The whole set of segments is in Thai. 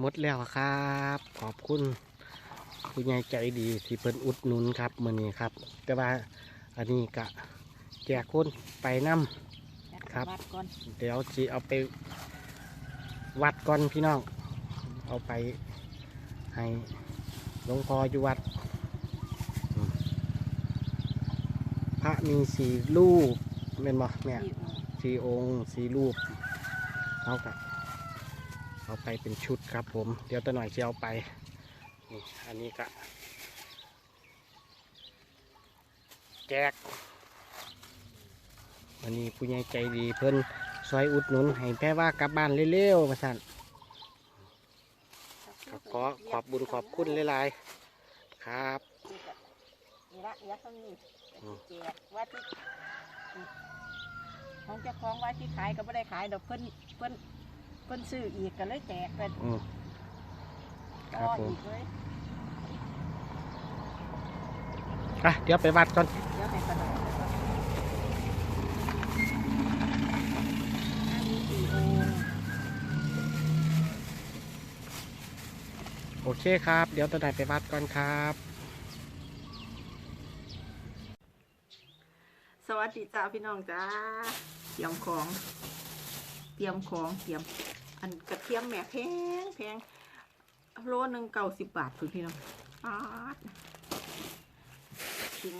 หมดแล้วครับ ขอบคุณผู้ใหญ่ใจดีที่เพิ่นอุดหนุนครับมื้อนี้ครับ แต่ว่าอันนี้กะแจกคนไปนํครับวัดก่อนเดี๋ยวสิเอาไปวัดก่อนพี่น้อง เอาไปให้หลวงพ่ออยู่วัดอืมพระมีสี่รูปเป็นบ่เนี่ยที่องค์สี่องค์สี่รูปเอากับ เอาไปเป็นชุดครับผม เดี๋ยวตะหน่อยจะเอาไป นี่อันนี้ก็แจกวันนี้ผู้ใหญ่ใจดีเพิ่นซอยอุดหนุนให้แพ่ว่ากลับบ้านเร็วๆมาสั่นก็ขอขอบบุญขอบคุณหลายๆครับนี่ละเยวเขานี่อืมแจกว่าที่ของเจ้าของว่าที่ขายก็ไม่ได้ขายดอกเพิ่นเพิ่น เพิ่นซื้ออีกก็เลยแจกเป็นอืม ครัต่บอผม อีกเลยอะเดี๋ยวไปวัดก่อน เดี๋ยวให้กระดาษไปก่อนอันนี้สี่องค์ โอเคครับ เดี๋ยวตะหน่อยไปวัดก่อนครับ สวัสดีจ้าพี่น้องจ้า เตรียมของ เตรียมของ เตรียม อันกระเทียมแหม่แพงแพงโลหนึ่งเก้าสิบบาทคุณพี่น้องปาดทิ้ง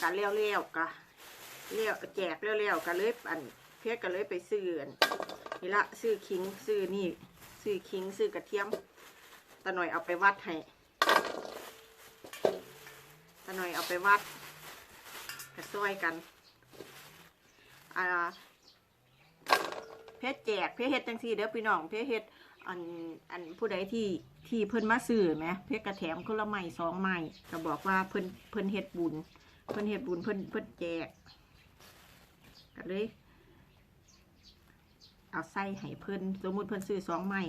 กะเลี้ยวเลี้ยวๆกะเลี้ยวแจกเลี้ยวเลี้ยวๆกะเลยอันเพี้ยกะเลยไปซื้ออันนี่ละซื้อคิงซื้อนี่ซื้อคิงซื้อกระเทียมตาหน่อยเอาไปวัดให้ตาหน่อยเอาไปวัดกระซอยกันอ่า เพชรแจกเพชรเฮ็ดจังซี่เด้อพี่น้องเพชรเฮ็ดอันอันผู้ใดที่ที่เพิ่นมาซื้อไหมเพชรกระแถมคนละไม้สองไม้ก็บอกว่าเพิ่นเพิ่นเฮ็ดบุญ เพิ่นเฮ็ดบุญเพิ่นเพิ่นแจกก็เลยเอาใส่ให้เพิ่นสมมติเพิ่นซื้อสองไม้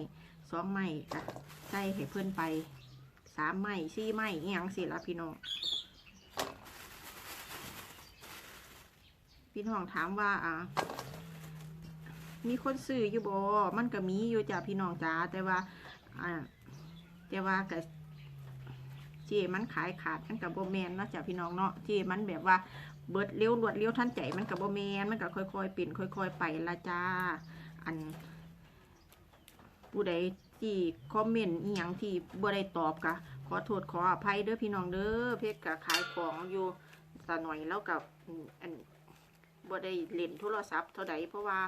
สองไม้ก็ใส่ให้เพิ่นไปสามไม้สี่ไม้อีหยังสิละพี่น้องพี่น้องถามว่าอ่า มีคนซื้ออยู่บ่มันก็มีอยู่จ้ะพี่น้องจ้าแต่ว่าอ่าแต่ว่าก็เจมันขายขาดมันกับโบแมนเนาะจ้ะพี่น้องเนาะเจมันแบบว่าเบิดเร็วรวดเร็วทันใจมันกับโบแมนมันก็ค่อยๆเปลี่ยนค่อย ๆ ไปละจ้าอันผู้ใดที่คอมเมนต์อีหยังที่บ่ได้ตอบก็ขอโทษขออภัยเด้อพี่น้องเด้อเพชรก็ขายของอยู่สะหน่อยแล้วกับอัน บ่ได้เล่นโทรศัพท์เท่าใดเพราะว่า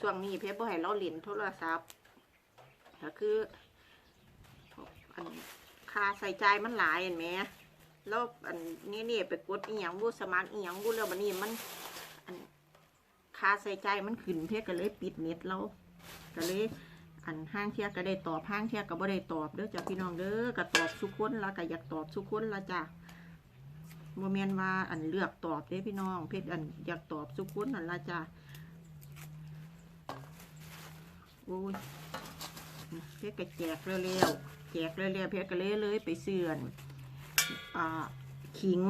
ช่วงนี้เพชรบ่ให้เราเล่นโทรศัพท์ก็คืออันค่าใส่ใจมันหลายเห็นไหมแล้วอันนี้นี่ไปกดอีหยังบูสมัครอีหยังบูแล้วบันนี้มันอันค่าใส่ใจมันขึ้นเพชรก็เลยปิดเน็ตเราก็เลยอันห้างเทียก็ได้ตอบห้างเทียก็บ่ได้ตอบเด้อจ้ะพี่น้องเด้อก็ตอบทุกคนแล้วก็อยากตอบทุกคนละจ้ะ โมเมนว่าอันเลือกตอบเด้พี่น้อง เพชรอันอยากตอบทุกคนนั่นละจ้ะโอ้ยเพชรก็แจกเร็วๆแจกเร็วๆเพชรก็เลยเลยไปเสื่อนอ่าขิง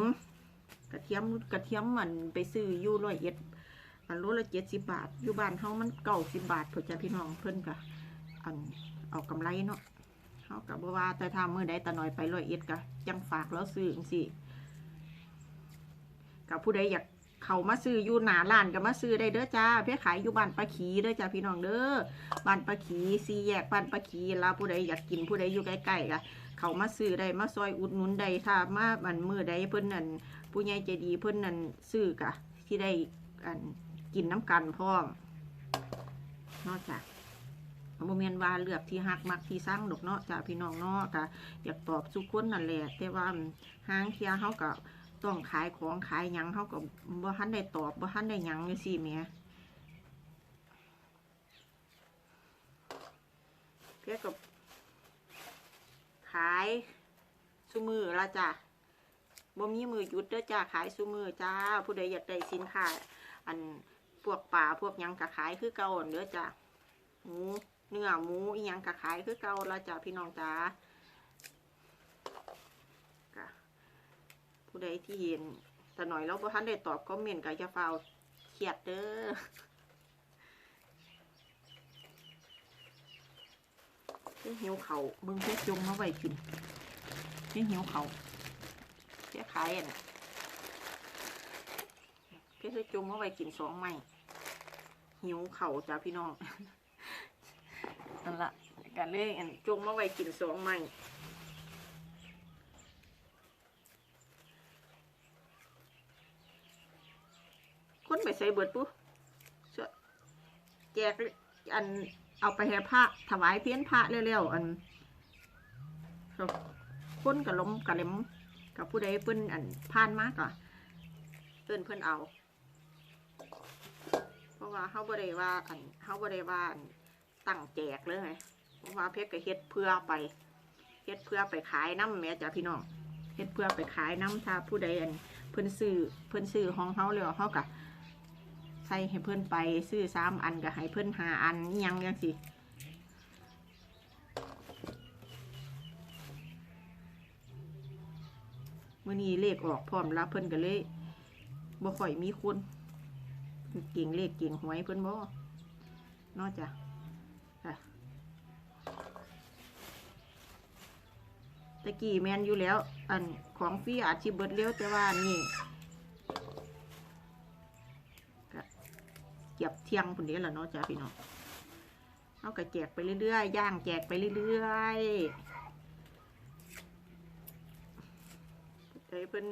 กระเทียมกระเทียมมันไปซื้ออยู่ร้อยเอ็ดอันโลละเจ็ดสิบบาท อยู่บ้านเฮามันเก้าสิบบาทเพื่อจะพี่น้องเพิ่นก็อันเอากำไรเนาะเฮากับว่าแต่ถ้ามื้อใดแตาน้อยไปร้อยเอ็ดก็จังฝากแล้วซื้อจังซี่ กับผู้ใดอยากเขามาซื้ออยู่หนาร้านก็มาซื้อได้เด้อจ้าเพื่อขายอยู่บ้านปลาขีเด้อจ้าพี่น้องเด้อบ้านปลาขีซีแยกบ้านปลาขีลาผู้ใดอยากกินผู้ใดอยู่ใกล้ๆก็เขามาซื้อได้มาซอยอุดหนุนได้ถ้ามาบันมือใดเพิ่นนั่นผู้ใหญ่ใจดีเพิ่นนั่นซื้อกะที่ได้อันกินน้ำกันพร้อมนอกจากโมเมนว่าเลือกที่หักมักที่สร้างดอกเนาะจ้าพี่น้องเนาะก็อยากตอบสุกคนนั่นแหละแต่ว่าห้างเทียเขาก็ ต้องขายของขายหยังเขาก็บ่ทันได้ตอบบ่ทันได้หยังจังซี่แหม่เพื่อกับขายซุมือละจ้ะบ่มีมือหยุดเด้อจ้าขายซุมือจ้า ผู้ใดอยากได้สินค้าอันพวกป่าพวกหยังก็ขายคือเก่าเด้อจ้ะหมูเนื้อหมูอีหยังก็ขายคือเก่าละจ้ะพี่น้องจ้า ค่ะ ผู้ใดที่เห็นแต่หน่อยแล้วบ่ทันได้ตอบคอมเมนต์ก็จะฟาวเครียดเด้อเป็นหิวเขาเบิ่งเพชรจงมาไว้กินเป็นหิวเขาเพชรขายอะนะเพชรจงมาไว้กินสองไม้หิวเขาจ้าพี่น้องนั่นละกันเลยอันจงมาไว้กินสองไม้ คนไปใส่เบิดปุ๊เสื้อแจกอันเอาไปให้พระถวายเพี้ยนพระเร็วๆอันคนกับล้มกับเล็มกับผู้ใดเพิ่นอันผ่านมากอะเพิ่นเพิ่นเอา เพราะว่าเขาบ่ได้ว่าอันเขาบ่ได้ว่าอันตั้งแจกเลยไงเพราะว่าเพชรก็เฮ็ดเพื่อไปเฮ็ดเพื่อไปขายน้ำแม่จ้ะพี่น้องเฮ็ดเพื่อไปขายน้ำถ้าผู้ใดอันเพิ่นซื้อเพิ่นซื้อของเขาแล้วเขาก็ ใส่ให้เพิ่อนไป ซื้อสามอันก็ให้เพิ่อนหาอันยังยังสิเมื่อนี้เลขออกพร้อมแล้วเพิ่อนก็เลยบ่ค่อยมีคนเก่งเลขเก่งหวยเพิ่อนบ่นอกจากค่ะตะกี้แมนอยู่แล้ว อันของฟรีอาจสิเบิดเร็วแต่ว่านี่ เก็บเที่ยงคนนี้แหละเนาะจ้าพี่น้องเอาก็แจกไปเรื่อยๆย่างแจกไปเรื่อยๆใจเพิ่น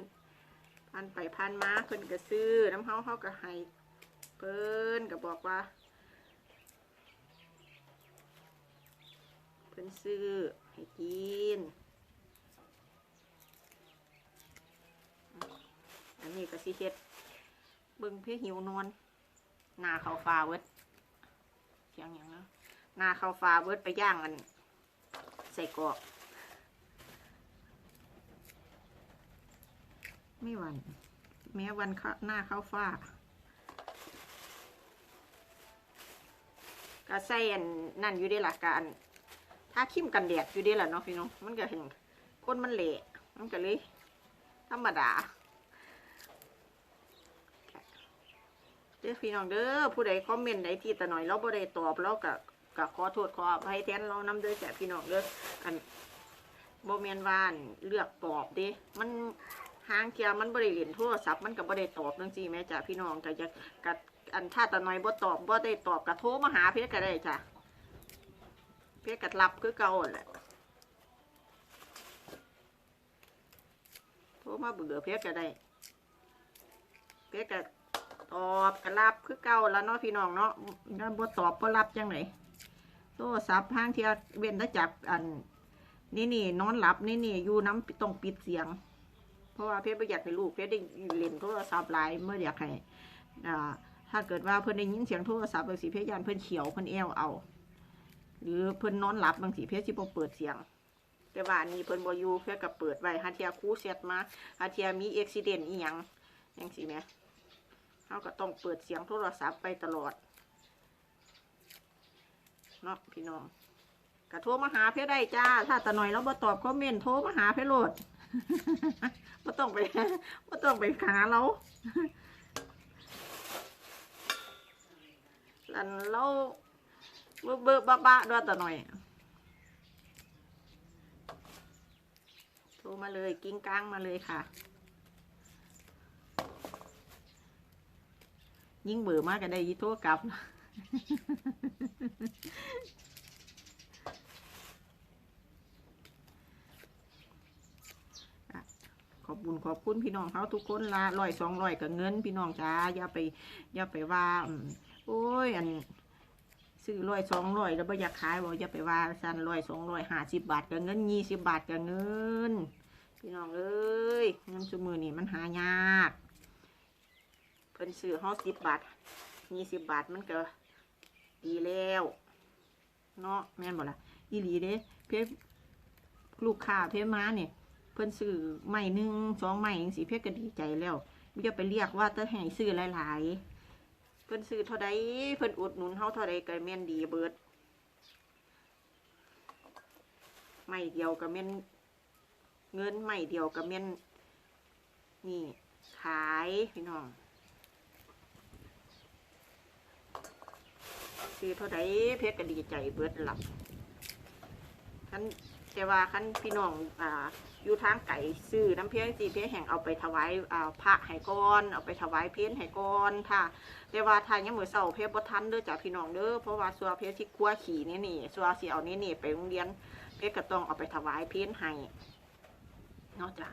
พันไปพันมาเพิ่นก็ซื้อน้ำเฮาเฮาก็ให้เพิ่นก็บอกว่าเพิ่นซื้อให้กินอันนี้ก็สิเฮ็ดเบิ่งเพื่อหิวนอน หนาเขาฟ้าเวิร์ดเสียงอย่างนะหนาเขาฟ้าเวิร์ดไปย่างอัน ใส่กรอกไม่หวัน แม้วันข้าหน้าเข้าฟ้าก็ใส่อันนั่นอยู่เด้ล่ะการถ้าคิมกันแดดอยู่เด้ล่ะเนาะพี่น้องมันก็เห็นก้นมันเละมันก็เลยธรรมดา ด้อพี่น้องเด้อผู้ใดคอมเมนต์ใดที่ตะหน่อยเราบ่ได้ตอบเราก็ก็ขอโทษขออภัยแทนเรานำเด้อจ้ะพี่น้องเด้ออันโบ่แม่นวานเลือกตอบด้มันหางเทียมันบ่ได้เล่นโทรศัพท์มันก็บ่ได้ตอบจังซี่แม่จ้ะพี่น้องก็จะกัดอันถ้าตะน้อยบ่ตอบบ่ได้ตอบกระโทรมาหาเพชรก็ได้จ้ะเพชรก็รับคือเก่าแหละโทรมาเบื่อเพชรก็ได้เพชรก็ ตอบก็รับคือเก่าแล้วเนาะพี่น้องเนาะถ้าบ่ตอบบ่รับจังไหนโทรศัพท์ห้างเทียเว้นถ้จับอันนี่นี่นอนหลับนี่นี่อยู่น้ำต้องปิดเสียง เพราะว่าเพชรบ่อยากให้ลูกเพชรได้เล่นโทรศัพท์หลายเมื่ออยากให้อ่าถ้าเกิดว่าเพิ่อนได้ยินเสียงโทรศัพท์บางสีเพชรยานเพิ่อนเขียวเพิ่อนแอวเอา หรือเพิ่อนนอนหลับบางสีเพชรสิบ่เปิดเสียง แต่ว่านี้เพิ่อนบอยู่เพื่อกับเปิดไว้หาเทียครูเสียดมาหาเทียมีอุบิเหตุอีหยังจังซี่แหม เฮาก็ต้องเปิดเสียงโทรศัพท์ไปตลอดเนาะพี่น้องก็โทรมาหาเพชรได้จ้า ถ้าตาหน่อยแล้วบ่ตอบคอมเมนต์โทรมาหาเพชรโลดบ่ต้องไปบ่ต้องไปหาเราอันเราเบื่อเบื่อบ้าบ้าด้วยต่หน่อยโทรมาเลยกิ้งก้างมาเลยค่ะ ยิ่งเบื่อมากก็ได้ยีโทรกลับ ขอบคุญขอบคุณพี่น้องเขาทุกคนละร้อยสองร้อยกับเงิน พี่น้องจ้าอย่าไปอย่าไปว่า โอ้ยอันซื้อร้อยสองร้อยแล้วบ่อยากขายบอกอย่าไปว่าสันร้อยสองร้อยห้าสิบบาทกับเงินยี่สิบบาทกับเงิน พี่น้องเอ้ยเงินสมือนี่มันหายาก เพิ่นซื้อห้าสิบบาทยี่สิบบาทมันก็ดีแล้วเนาะแม่นบ่ล่ะอีหลีเด้เพ่ลูกค้าเพ่ม้าเนี่ยเพิ่นซื้อไม้หนึ่งสองไม้จังสิเพ่ก็ดีใจแล้วไม่จะไปเรียกว่าจะให้ซื้อหลาย ๆ เพิ่นซื้อเท่าใดเพิ่นอุดหนุนเฮาเท่าใดก็แม่นดีเบิดไม่เดียวก็แม่นเงินไม่เดียวก็แม่นนี่ขายพี่น้อง ซื้อเท่าใดเพชรก็ดีใจเบิดหลับคันแต่ว่าคันพี่น้องอ่าอยู่ทางไก่ซื้อน้ำเพี้ยงสีเพี้ยแห่งเอาไปถวายอ่าพระให้ก่อน เอาไปถวายเพี้ยนให้ก่อนค่ะแต่ว่าทางยังมือนเสาเพี้ยบ่ทันเด้อจ้ะพี่น้องเด้อเพราะว่าสัวเพี้ยที่กลัวขี่นี่นี่สัวสิเอานี่นี่ไปโรงเรียนเพี้ยก็ต้องเอาไปถวายเพี้ยนให้นาะจ้ะ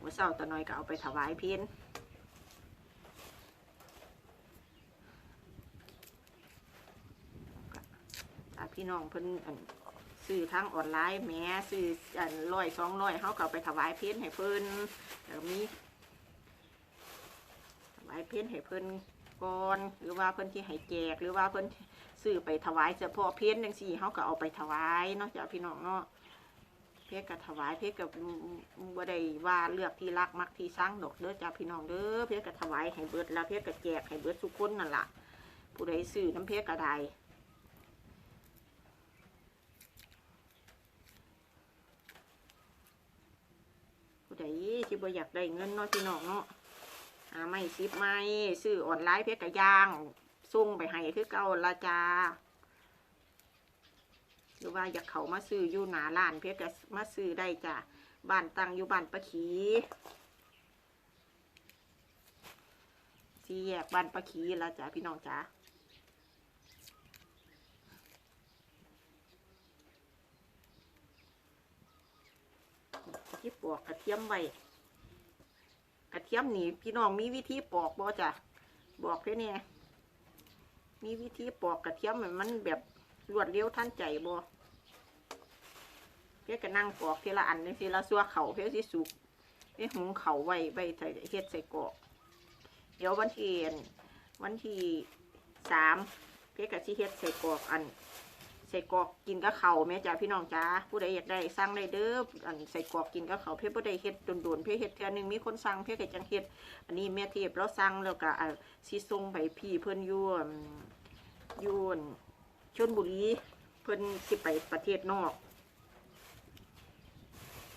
มือเสาตะน้อยก็เอาไปถวายเพี้ยน อะ พี่น้องเพิ่นอั่นซื้อทางออนไลน์แหม้ซื้ออันร้อยสองร้อยเขาก็เอาไปถวายเพ้นให้เพิ่นแล้วมีถวายเพ้นให้เพิ่นก่อนหรือว่าเพิ่นที่ให้แจกหรือว่าเพิ่นซื้อไปถวายเฉพาะเพ้นจังซี่เขาก็เอาไปถวายเนาะจ้ะพี่น้องเนาะเพชรกับถวายเพชรกับบ่ได้ว่าเลือกที่รักมักที่สร้างดอกเด้อจ้ะพี่น้องเด้อเพชรกับถวายให้เบิดแล้วเพชรกับแจกให้เบิดทุกคนนั่นล่ะผู้ใดซื้อน้ำเพชรก็ได้ ผู้ใดที่บ่อยากได้เงินเนาะพี่น้องเนาะหาไม่ซิบไม่ซื้อออนไลน์เพื่อกระย่างส่งไปให้คือเก่าละจ้าหรือว่าอยากเขามาซื้ออยู่หนาร้านเพื่อกมาซื้อได้จ้ะบ้านตังอยู่บ้านปะขีที่แยกบ้านปะขีละจ้ะพี่น้องจ้า ที่ปอกกระเทียมไว้กระเทียมนี่พี่น้องมีวิธีปอกบ่จ้ะบอกเพื่อนี่มีวิธีปอกกระเทียมมันแบบรวดเร็วทันใจบ่เพื่อก็นั่งปอกทีละอันนึงทีละซัวเข่าเพื่อสิสุกเพื่อหุงเข่าไว้ไว้ใส่เฮ็ดใส่กรอกเดี๋ยววันที่วันที่สามเพื่อก็สิเฮ็ดใส่กรอกอัน ส่กรอกกินกับเขาแม่จ้าพี่น้องจ้าผู้ใดอยากได้สั่งได้เด้ออันใส่กรอกกินกับเขาเพื่อผู้ใดเฮ็ดโดนๆเพื่อเฮ็ดเทือหนึงมีคนสั่งเพื่อก็จังเฮ็ดอันนี้แม่เทพเราสั่งแล้วก็อ่าสิส่งไปพี่เพิ่นยู่อั่นยู่อั่นชลบุรีเพิ่นสิไปประเทศนอก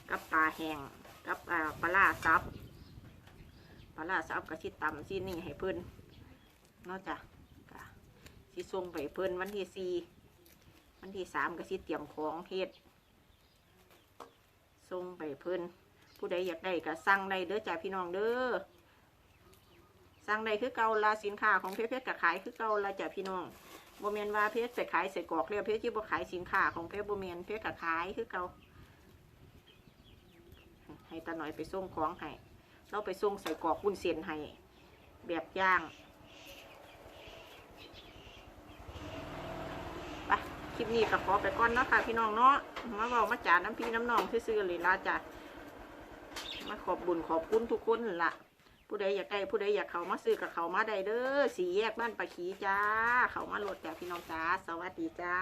กับปลาแห้งกับปลาซับปลาซับกับสิตำสินี่ให้เพิ่นนาะจ้ะก็สิส่งไปเพิ่นวันที่สี่ วันที่สามก็สิเตรียมของเฮ็ดส่งไปเพิ่นผู้ใดอยากได้ก็สั่งได้เด้อจ้าพี่น้องเด้อสั่งได้คือเก่าละสินค้าของเพชรเพชรก็ขายคือเก่าละจ้าพี่น้องโบเมนว่าเพชรใส่ขายใส่กอกเรียเพชรที่บ่ขายสินค้าของเพชรโบเมนเพชรก็ขายคือเก่าให้ตาหน่อยไปส่งของให้เราไปส่งใส่กอกวุ้นเส้นให้แบบย่างไป คลิปนี้ก็ขอไปก่อนเนาะค่ะพี่น้องเนาะมาบอกมาจ่าน้ำพี่น้ำน้องซื้อๆเลยละจ้ะมาขอบบุญขอบคุณทุกคนนั่นละผู้ใดอยากได้ผู้ใดอยากเขามาซื้อกับเขามาได้เด้อสีแยกบ้านปะขีจ้า เขามาโหลดจ้ะพี่น้องจ้า สวัสดีจ้า